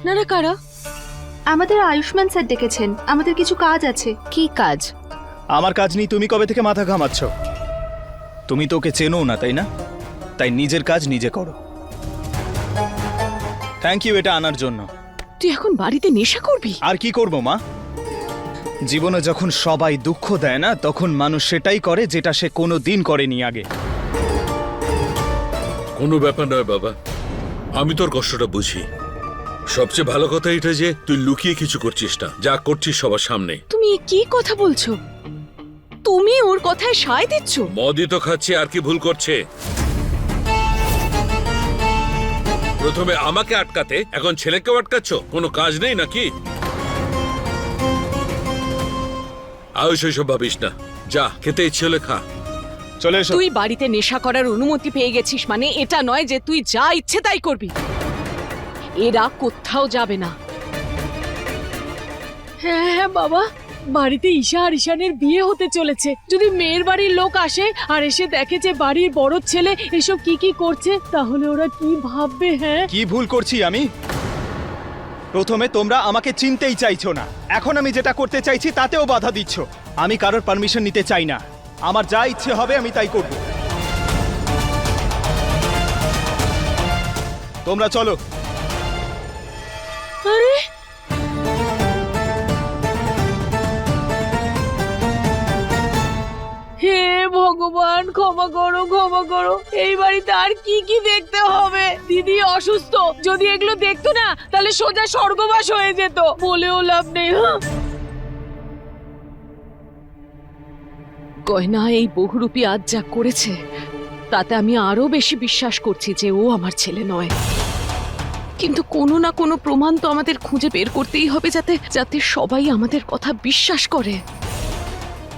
আপনারা কারা? আমাদের আয়ুষ্মান স্যার ডেকেছেন। আমাদের কিছু কাজ আছে। কি কাজ? আমার কাজ নেই তুমি কবে থেকে মাথা ঘামাচ্ছ? তুমি তো ওকে চেনো না তাই না? তাই নিজের কাজ নিজে করো। থ্যাংক ইউ এটা আনার জন্য। তুই এখন বাড়িতে নেশা করবি? আর কি করব মা? জীবনে যখন সবাই দুঃখ দেয় না তখন মানুষ সেটাই করে যেটা সে কোনো দিন করেনি আগে। কোনো ব্যাপার নয় বাবা। আমি তোর কষ্টটা বুঝি। সবচেয়ে ভালো কথা এটা যে তুই লুকিয়ে কিছু করছিস না। যা করছিস সবার সামনে। তুমি কি কথা বলছো? তুমি ওর কথায় সায় দিচ্ছ? মদই তো খাচ্ছে আর কি ভুল করছে? প্রথমে আমাকে আটকাতে এখন ছেলেকেও আটকাচ্ছ? কোনো কাজ নেই নাকি? আয়ুষ ওইসব ভাবিস না। যা খেতে ইচ্ছে হলে খা। চলে এসো। তুই বাড়িতে নেশা করার অনুমতি পেয়ে গেছিস মানে এটা নয় যে তুই যা ইচ্ছে তাই করবি। এরা কোথাও যাবে না। হ্যাঁ হ্যাঁ বাবা, বাড়িতে ঈশা আর ঈশানের বিয়ে হতে চলেছে। যদি মেয়ের বাড়ির লোক আসে আর এসে দেখে যে বাড়ির বড় ছেলে এসব কি কি করছে, তাহলে ওরা কি ভাববে হ্যাঁ? কি ভুল করছি আমি? প্রথমে তোমরা আমাকে চিনতেই চাইছো না। এখন আমি যেটা করতে চাইছি তাতেও বাধা দিচ্ছ। আমি কারোর পারমিশন নিতে চাই না। আমার যা ইচ্ছে হবে আমি তাই করব। তোমরা চলো। ভগবান, ক্ষমা করো ক্ষমা করো। এই বাড়িতে আর কি কি দেখতে হবে? দিদি অসুস্থ। যদি এগুলো দেখতো না, তাহলে সোজা স্বর্গবাস হয়ে যেত। বলেও লাভ নেই হ্যাঁ? গয়না এই বহুরূপী আজ যা করেছে, তাতে আমি আরও বেশি বিশ্বাস করছি যে ও আমার ছেলে নয়। কিন্তু কোনো না কোনো প্রমাণ তো আমাদের খুঁজে বের করতেই হবে যাতে যাতে সবাই আমাদের কথা বিশ্বাস করে।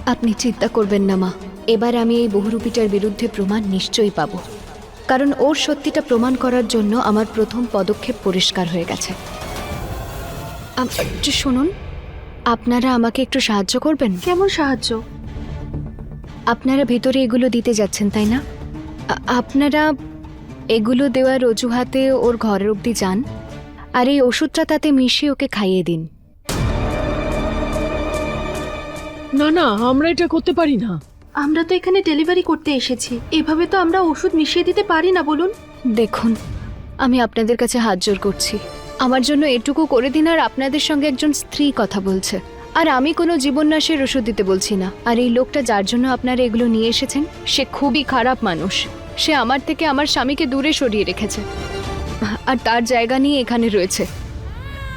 আপনি চিন্তা করবেন না, মা। এবার আমি এই বহুরূপীটার বিরুদ্ধে প্রমাণ নিশ্চয়ই পাব। কারণ ওর সত্যিটা প্রমাণ করার জন্য আমার প্রথম পদক্ষেপ পরিষ্কার হয়ে গেছে। শুনুন। আপনারা আমাকে একটু সাহায্য করবেন? কেমন সাহায্য? আপনারা ভিতরে এগুলো দিতে যাচ্ছেন তাই না? আপনারা এগুলো দেওয়ার অজুহাতে ওর ঘরের অবধি যান আর এই ওষুধটা তাতে মিশিয়ে ওকে খাইয়ে দিন। না না আমরা এটা করতে পারি না। আমরা তো এখানে ডেলিভারি করতে এসেছি। এভাবে তো আমরা ওষুধ মিশিয়ে দিতে পারি না, বলুন। দেখুন, আমি আপনাদের কাছে হাত জোর করছি। আমার জন্য এটুকু করে দিন আর আপনাদের সঙ্গে একজন স্ত্রী কথা বলছে। আর আমি কোনো জীবননাশের ওষুধ দিতে বলছি না। আর এই লোকটা যার জন্য আপনারা এগুলো নিয়ে এসেছেন, সে খুবই খারাপ মানুষ। সে আমার থেকে আমার স্বামীকে দূরে সরিয়ে রেখেছে। আর তার জায়গা নিয়ে এখানে রয়েছে।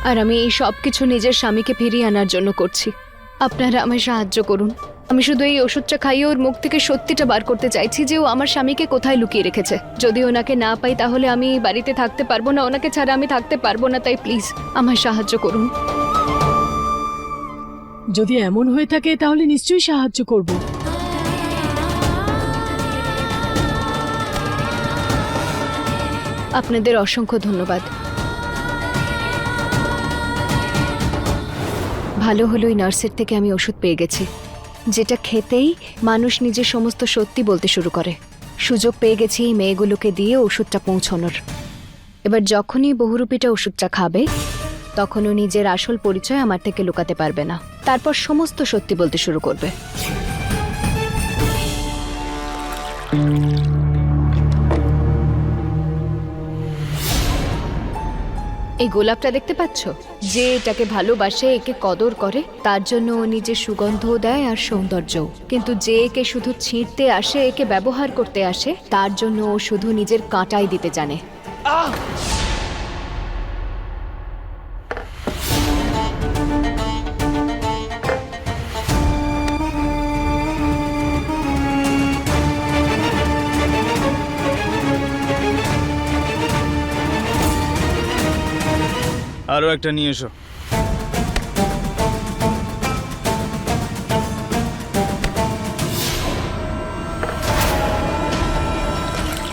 আর আমি এই সব কিছু নিজের স্বামীকে ফিরিয়ে আনার জন্য করছি। আপনারা আমায় সাহায্য করুন। আমি শুধু এই ওষুধটা খাইয়ে ওর মুখ থেকে সত্যিটা বার করতে চাইছি যে ও আমার স্বামীকে কোথায় লুকিয়ে রেখেছে। যদি ওনাকে না পাই তাহলে আমি বাড়িতে থাকতে পারব না। ওনাকে ছাড়া আমি থাকতে পারব না তাই প্লিজ আমায় সাহায্য করুন। যদি এমন হয়ে থাকে তাহলে নিশ্চয়ই সাহায্য করব। আপনাদের অসংখ্য ধন্যবাদ। ভালো হলো এই নার্সের থেকে আমি ওষুধ পেয়ে গেছি। যেটা খেতেই মানুষ নিজের সমস্ত সত্যি বলতে শুরু করে। সুযোগ পেয়ে গেছি এই মেয়েগুলোকে দিয়ে ওষুধটা পৌঁছানোর। এবার যখনই বহুরূপীটা ওষুধটা খাবে তখনও নিজের আসল পরিচয় আমার থেকে লুকাতে পারবে না। তারপর সমস্ত সত্যি বলতে শুরু করবে। এই গোলাপটা দেখতে পাচ্ছ? যে এটাকে ভালোবাসে, একে কদর করে, তার জন্য ও নিজের সুগন্ধও দেয় আর সৌন্দর্যও। কিন্তু যে একে শুধু ছিঁড়তে আসে, একে ব্যবহার করতে আসে, তার জন্য ও শুধু নিজের কাঁটাই দিতে জানে। আরও একটা নিয়ে এসো।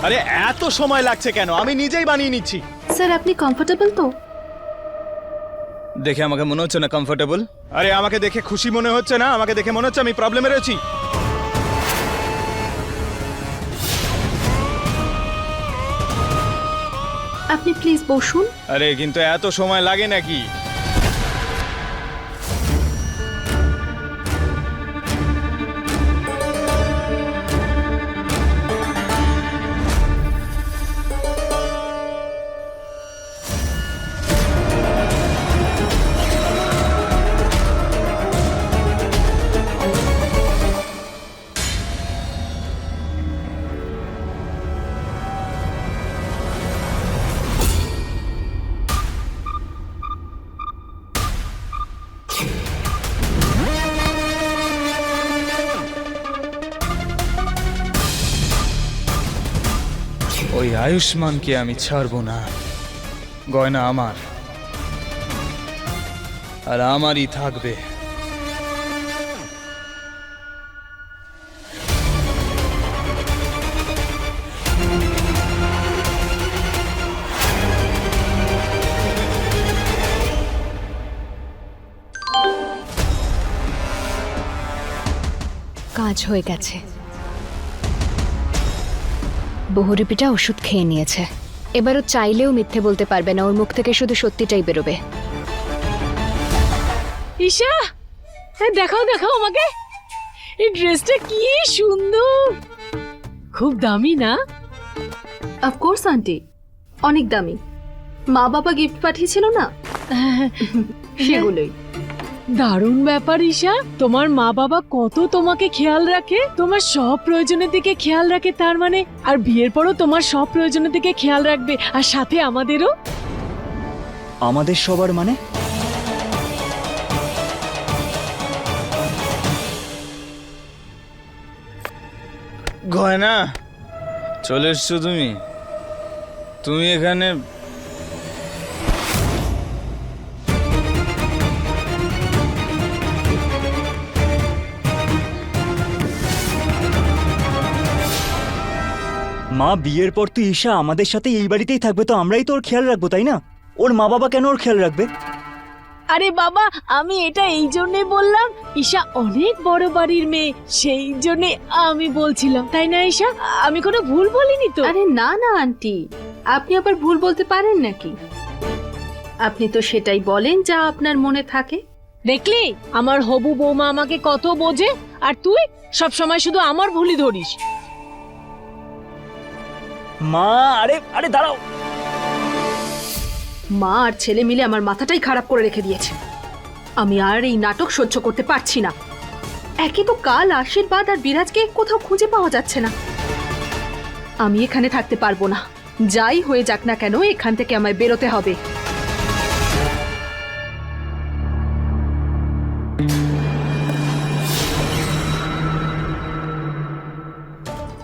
আরে এত সময় লাগছে কেন? আমি নিজেই বানিয়ে নিচ্ছি। স্যার আপনি কমফোর্টেবল তো? দেখে আমাকে মনে হচ্ছে না কমফোর্টেবল আরে আমাকে দেখে খুশি মনে হচ্ছে না? আমাকে দেখে মনে হচ্ছে আমি প্রবলেমে রয়েছি। আপনি প্লিজ বসুন। আরে কিন্তু এত সময় লাগে নাকি? আয়ুষ্মানকে আমি ছাড়বো না। গয়না আমার। আর আমারই থাকবে। কাজ হয়ে গেছে। বহুরূপীটা ওষুধ খেয়ে নিয়েছে। এবার ও চাইলেও মিথ্যে বলতে পারবে না ওর মুখ থেকে শুধু সত্যিটাই বেরোবে। ঈশা! হ্যাঁ দেখাও দেখাও আমাকে। এই ড্রেসটা কি সুন্দর। খুব দামি না? Of course aunty. অনেক দামি। মা বাবা গিফট পাঠিয়েছিল না? সেগুলোই। দারুণ ব্যাপার ঈশা। তোমার মা বাবা কত তোমাকে খেয়াল রাখে? তোমার সব প্রয়োজনের দিকে খেয়াল রাখে তার মানে? আর বিয়ের পরও তোমার সব প্রয়োজনের দিকে খেয়াল রাখবে আর সাথে আমাদেরও? আমাদের সবার মানে? গয়না চলে এসছো তুমি। তুমি এখানে মা বিয়ের পর তো ঈশা আমাদের সাথে এই বাড়িতেই থাকবে তো আমরাই তো ওর খেয়াল রাখব তাই না? ওর মা বাবা কেন ওর খেয়াল রাখবে? আরে বাবা আমি এটা এই জন্যে বললাম ঈশা অনেক বড় বাড়ির মেয়ে সেই জন্যে আমি বলছিলাম তাই না ঈশা? আমি কোনো ভুল বলিনি তো? আরে না না আন্টি। আপনি আবার ভুল বলতে পারেন নাকি? আপনি তো সেটাই বলেন যা আপনার মনে থাকে। দেখলি? আমার হবু বৌমা আমাকে কত বোঝে আর তুই সব সময় শুধু আমার ভুলই ধরিস। মা, আরে আরে দাঁড়াও। মা আর ছেলে মিলে আমার মাথাটাই খারাপ করে রেখে দিয়েছে। আমি আর এই নাটক সহ্য করতে পারছি না। একে তো কাল আশীর্বাদ আর বিরাজকে কোথাও খুঁজে পাওয়া যাচ্ছে না। আমি এখানে থাকতে পারব না। যাই হয়ে যাক না কেন, এখান থেকে আমায় বেরোতে হবে।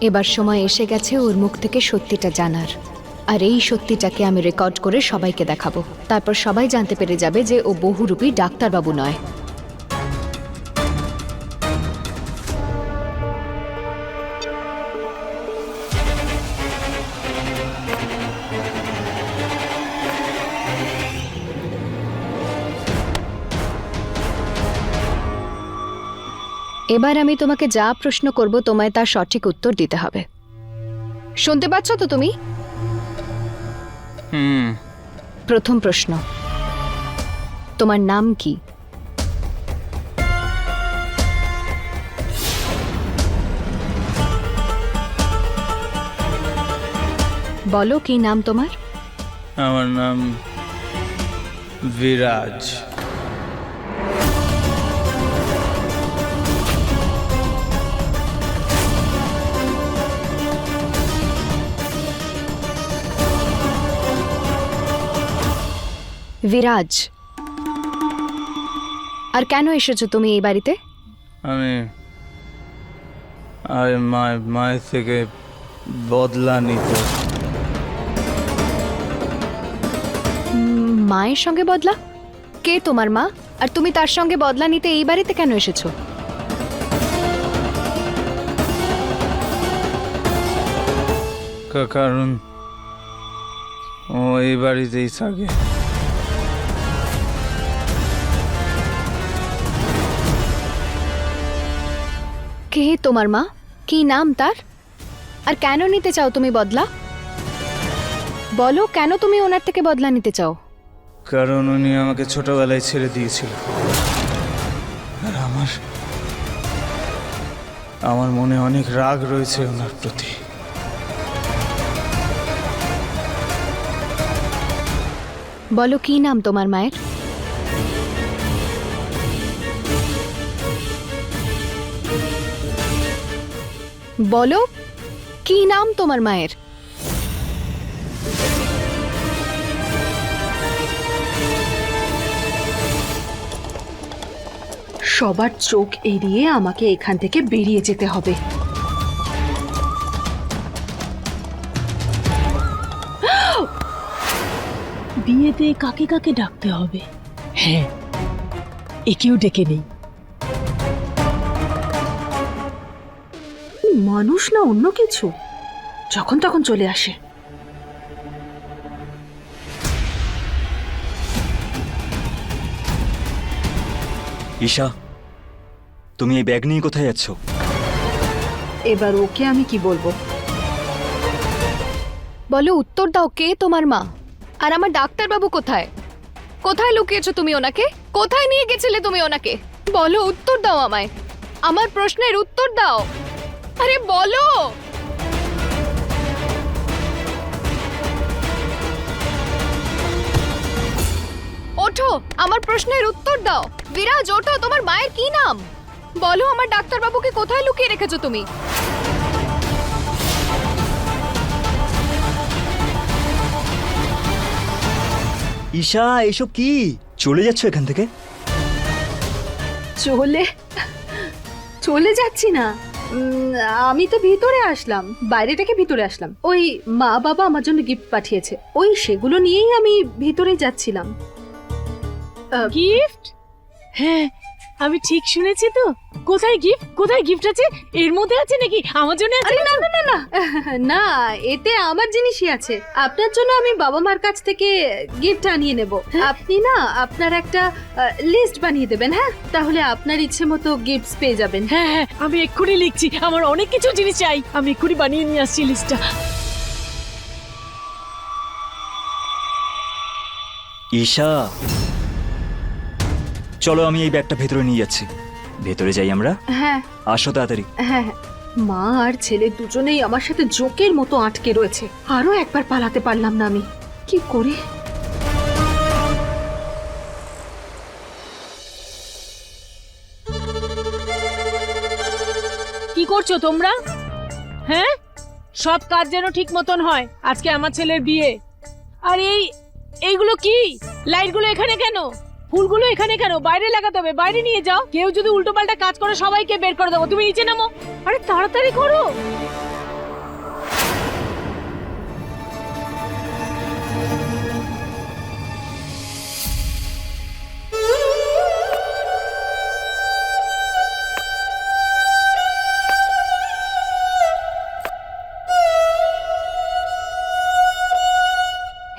এবার সময় এসে গেছে ওর মুখ থেকে সত্যিটা জানার। আর এই সত্যিটাকে আমি রেকর্ড করে সবাইকে দেখাবো। তারপর সবাই জানতে পেরে যাবে যে ও বহুরূপী ডাক্তারবাবু নয়। এবার আমি তোমাকে যা প্রশ্ন করব তোমায় তার সঠিক উত্তর দিতে হবে। শুনতে পাচ্ছ তো তুমি? হুম। প্রথম প্রশ্ন। তোমার নাম কি? বলো কি নাম তোমার? আমার নাম বিরাজ। বিরাজ আর কেন এসেছ তুমি এই বাড়িতে? আমি আমি মায়ের মায়ের থেকে বদলা নিতে। মায়ের সঙ্গে বদলা? কে তোমার মা? আর তুমি তার সঙ্গে বদলা নিতে এই বাড়িতে কেন এসেছ? কারণ ও এই বাড়িতেই থাকে। কে তোমার মা? কি নাম তার? আর কেন নিতে চাও তুমি বদলা? বলো কেন তুমি ওনার থেকে বদলা নিতে চাও? কারণ উনি আমাকে ছোটবেলায় ছেড়ে দিয়েছিল। আর আমার আমার মনে অনেক রাগ রয়েছে ওনার প্রতি। বলো কি নাম তোমার মায়ের? বলো কি নাম তোমার মায়ের? সবার চোখ এড়িয়ে আমাকে এখান থেকে বেরিয়ে যেতে হবে। বিয়েতে কাকে কাকে ডাকতে হবে? হ্যাঁ একেও ডেকে নেই। মানুষ না অন্য কিছু? যখন তখন চলে আসে। ঈশা তুমি এই ব্যাগ নিয়ে কোথায় যাচ্ছ? এবার ওকে আমি কি বলব? বলো উত্তর দাও কে তোমার মা? আর আমার ডাক্তারবাবু কোথায়? কোথায় লুকিয়েছো তুমি ওনাকে? কোথায় নিয়ে গেছিলে তুমি ওনাকে? বলো উত্তর দাও আমায়। আমার প্রশ্নের উত্তর দাও। আরে বলো। ওঠো আমার প্রশ্নের উত্তর দাও। বিরাজ ওঠো তোমার মায়ের কি নাম? বলো আমার ডাক্তারবাবুকে কোথায় লুকিয়ে রেখেছো তুমি? ঈশা এসব কি? চলে যাচ্ছ এখান থেকে? চলে চলে যাচ্ছি না। আমি তো ভিতরে আসলাম। বাইরে থেকে ভিতরে আসলাম। ওই মা বাবা আমার জন্য গিফট পাঠিয়েছে। ওই সেগুলো নিয়েই আমি ভিতরে যাচ্ছিলাম। গিফট হ্যাঁ। আমি ঠিক শুনেছি তো। কোথায় গিফট কোথায় গিফট আছে? এর মধ্যে আছে নাকি? আমার জন্য আছে আরে না না না না। না এতে আমার জিনিসই আছে। আপনার জন্য আমি বাবা মার কাছ থেকে গিফট আনিয়ে নেব। আপনি না আপনার একটা লিস্ট বানিয়ে দেবেন হ্যাঁ? তাহলে আপনার ইচ্ছে মতো গিফটস পেয়ে যাবেন। হ্যাঁ হ্যাঁ আমি এক্ষুনি লিখছি। আমার অনেক কিছু জিনিস চাই। আমি এক্ষুনি বানিয়ে নিয়ে আসছি লিস্টটা ঈশা চলো আমি এই ব্যাগটা ভেতরে নিয়ে যাচ্ছি। ভেতরে যাই আমরা? হ্যাঁ। আসো তাড়াতাড়ি। হ্যাঁ হ্যাঁ। মা আর ছেলে দুজনেই আমার সাথে জোকের মতো আটকে রয়েছে। আরও একবার পালাতে পারলাম না আমি। কি করি? কি করছ তোমরা? হ্যাঁ? সব কাজ যেন ঠিক মতন হয়। আজকে আমার ছেলের বিয়ে। আর এই এইগুলো কি? লাইটগুলো এখানে কেন? ফুলগুলো এখানে কেন? বাইরে লাগাতে হবে, বাইরে নিয়ে যাও। কেউ যদি উল্টোপাল্টা কাজ করে, সবাইকে বের করে দেবো। তুমি নিচে নামো। আরে, তাড়াতাড়ি করো।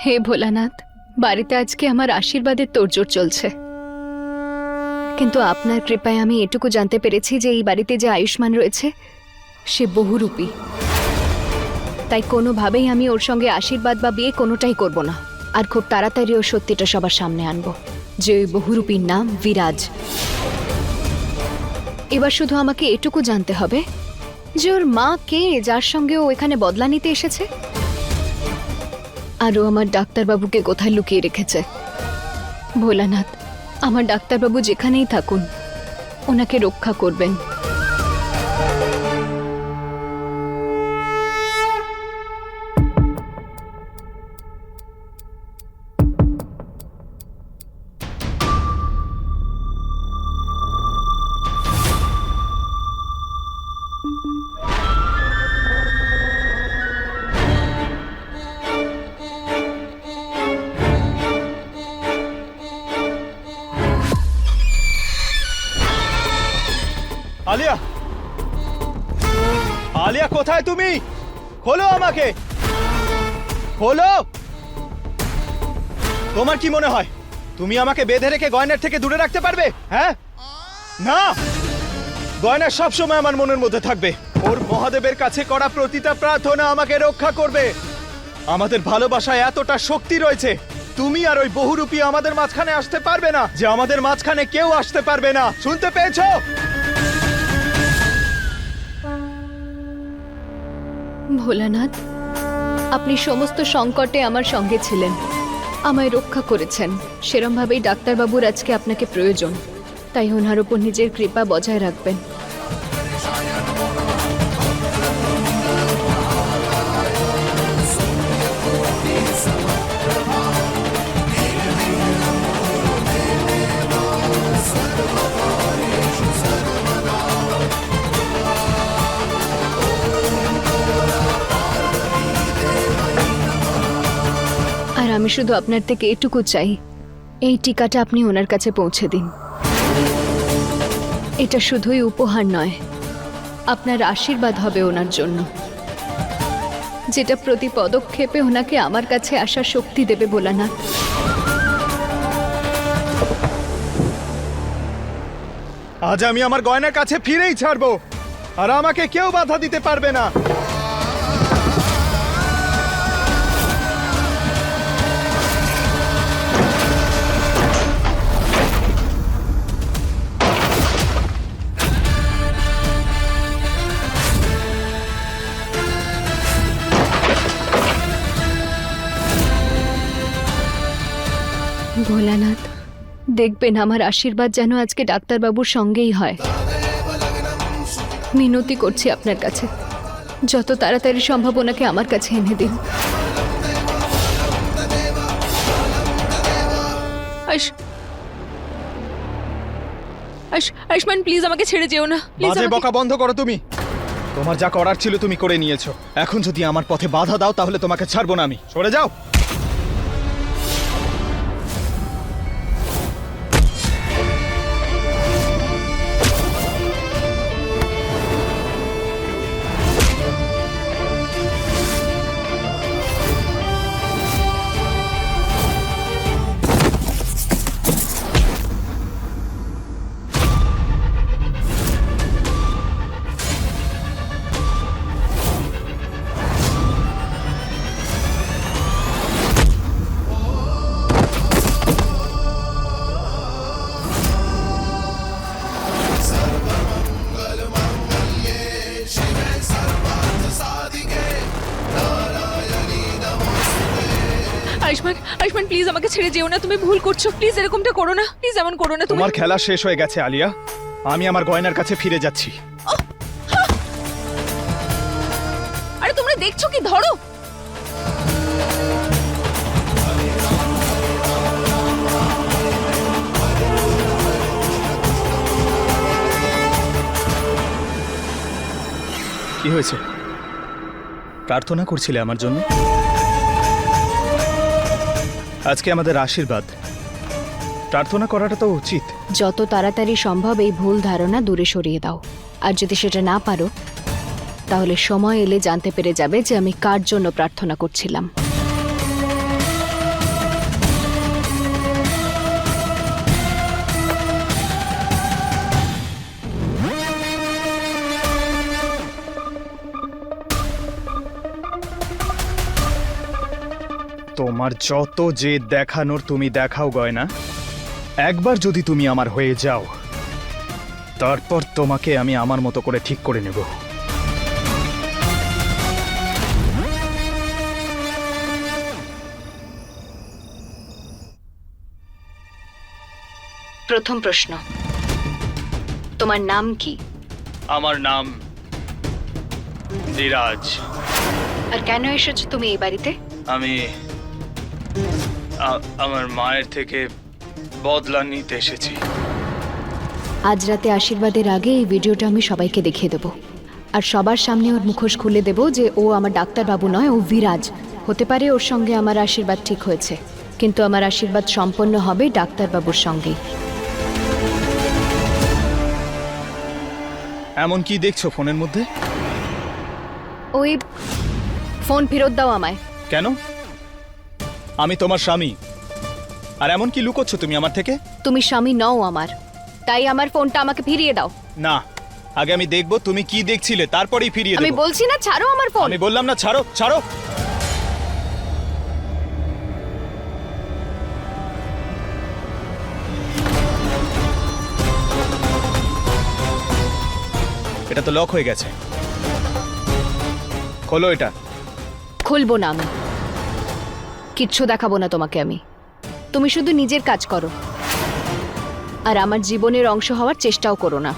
হে ভোলানাথ বাড়িতে আজকে আমার আশীর্বাদের তোড়জোড় চলছে। কিন্তু আপনার কৃপায় আমি এটুকু জানতে পেরেছি যে এই বাড়িতে যে আয়ুষ্মান রয়েছে, সে বহুরূপী। তাই কোনোভাবেই আমি ওর সঙ্গে আশীর্বাদ বা বিয়ে কোনোটাই করব না। আর খুব তাড়াতাড়ি ওর সত্যিটা সবার সামনে আনব, যে ওই বহুরূপীর নাম বিরাজ। এবার শুধু আমাকে এটুকু জানতে হবে যে ওর মা কে, যার সঙ্গে ও এখানে বদলা নিতে এসেছে? আরও আমার ডাক্তারবাবুকে কোথায় লুকিয়ে রেখেছে? ভোলানাথ আমার ডাক্তারবাবু যেখানেই থাকুন ওনাকে রক্ষা করবেন। কোথায় তুমি? খোলো আমাকে। খোলো। তোমার কি মনে হয়, তুমি আমাকে বেঁধে রেখে গয়নার থেকে দূরে রাখতে পারবে? হ্যাঁ? না! গয়না সবসময় আমার মনের মধ্যে থাকবে। ওর মহাদেবের কাছে করা প্রতিটা প্রার্থনা আমাকে রক্ষা করবে। আমাদের ভালোবাসায় এতটা শক্তি রয়েছে। তুমি আর ওই বহুরূপী আমাদের মাঝখানে আসতে পারবে না, যে আমাদের মাঝখানে কেউ আসতে পারবে না। শুনতে পেয়েছ? ভোলানাথ, আপনি সমস্ত সংকটে আমার সঙ্গে ছিলেন। আমায় রক্ষা করেছেন। সেরমভাবেই ডাক্তারবাবুর আজকে আপনাকে প্রয়োজন। তাই ওনার ওপর নিজের কৃপা বজায় রাখবেন। আমি শুধু আপনার থেকে এটুকু চাই। এই টিকাটা আপনি ওনার কাছে পৌঁছে দিন। এটা শুধুই উপহার নয়, আপনার আশীর্বাদ হবে ওনার জন্য। যেটা প্রতি পদক্ষেপে ওনাকে আমার কাছে আসার শক্তি দেবে ভোলানাথ আজ আমি আমার গয়নার কাছে ফিরেই ছাড়বো, আর আমাকে কেউ বাধা দিতে পারবে না। ভোলানাথ। দেখবেন আমার আশীর্বাদ যেন আজকে ডাক্তারবাবুর সঙ্গেই হয়। মিনতি করছি আপনার কাছে। যত তাড়াতাড়ি সম্ভব ওনাকে আমার কাছে এনে দিন। আয়ুষ। আয়ুষ আয়ুষ্মান প্লিজ আমাকে ছেড়ে যেও না। প্লিজ বাজে বকা বন্ধ করো তুমি। তোমার যা করার ছিল তুমি করে নিয়েছো। এখন যদি আমার পথে বাধা দাও তাহলে তোমাকে ছাড়বো না আমি। সরে যাও। ছেড়ে যেও না তুমি ভুল করছ। প্লিজ এরকমটা করো না। প্লিজ এমন করো না তোমার খেলা শেষ হয়ে গেছে আলিয়া। আমি আমার গয়নার কাছে ফিরে যাচ্ছি। আরে তোমরা দেখছ কি? ধরো। কি হয়েছে? প্রার্থনা করছিলে আমার জন্য? আজকে আমাদের আশীর্বাদ। প্রার্থনা করাটা তো উচিত। যত তাড়াতাড়ি সম্ভব এই ভুল ধারণা দূরে সরিয়ে দাও। আর যদি সেটা না পারো, তাহলে সময় এলে জানতে পেরে যাবে যে আমি কার জন্য প্রার্থনা করছিলাম। তোমার যত যে দেখানোর তুমি দেখাও গয়না একবার যদি তুমি আমার হয়ে যাও তারপর তোমাকে আমি আমার মতো করে ঠিক করে নেব। প্রথম প্রশ্ন তোমার নাম কি? আমার নাম ধীরাজ আর কেন এসেছ তুমি এই বাড়িতে? আমি আমার মায়ের থেকে বদলা নিতে এসেছি। আজ রাতে আশীর্বাদের আগে এই ভিডিওটা আমি সবাইকে দেখিয়ে দেবো। আর সবার সামনে ওর মুখোশ খুলে দেবো যে ও আমার ডাক্তারবাবু নয় ও বিরাজ। হতে পারে ওর সঙ্গে আমার আশীর্বাদ ঠিক হয়েছে কিন্তু আমার আশীর্বাদ সম্পন্ন হবে ডাক্তারবাবুর সঙ্গেই। এমন কি দেখছ ফোনের মধ্যে? ওই ফোন ফেরত দাও আমায়। কেন? আমি তোমার স্বামী। আর এমন কি লুকোচ্ছ তুমি আমার থেকে? তুমি স্বামী নও আমার। তাই আমার ফোনটা আমাকে ফিরিয়ে দাও। না আগে আমি দেখব তুমি কি দেখছিলে তারপরেই ফিরিয়ে আমি বলছি না ছাড়ো আমার ফোন। আমি বললাম না ছাড়ো ছাড়ো। এটা তো লক হয়ে গেছে। খোলো এটা। খুলবো না আমি। কিচ্ছু দেখাবো না তোমাকে আমি। তুমি শুধু নিজের কাজ করো। আর আমার জীবনের অংশ হওয়ার চেষ্টাও করো না।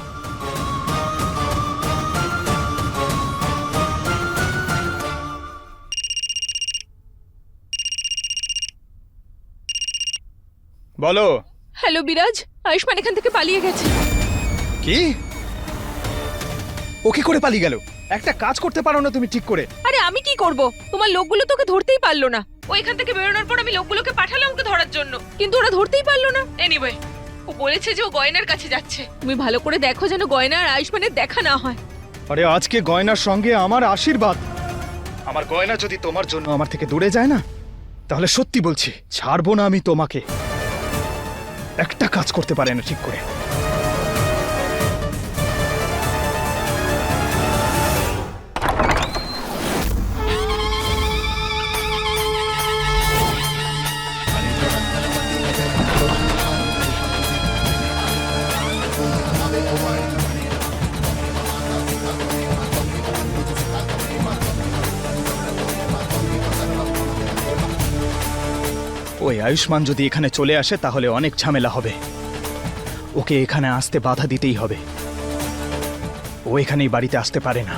বলো। হ্যালো বিরাজ আয়ুষ্মান এখান থেকে পালিয়ে গেছে। কি? ও কি করে পালিয়ে গেল? একটা কাজ করতে পারো না তুমি ঠিক করে। আরে আমি কি করব? তোমার লোকগুলো তোকে ধরতেই পারল না। ও এখান থেকে বেরোনোর পর আমি লোকগুলোকে পাঠালাম ওকে ধরার জন্য। কিন্তু ওরা ধরতেই পারল না। এনিওয়ে ও বলেছে যে ও গয়নার কাছে যাচ্ছে। তুমি ভালো করে দেখো যেন গয়না আর আয়ুষ্মানের দেখা না হয়। আরে আজকে গয়নার সঙ্গে আমার আশীর্বাদ। আমার গয়না যদি তোমার জন্য আমার থেকে দূরে যায় না? তাহলে সত্যি বলছি ছাড়বো না আমি তোমাকে। একটা কাজ করতে পারে না ঠিক করে। ওই আয়ুষ্মান যদি এখানে চলে আসে, তাহলে অনেক ঝামেলা হবে। ওকে এখানে আসতে বাধা দিতেই হবে। ও এখানেই বাড়িতে আসতে পারে না।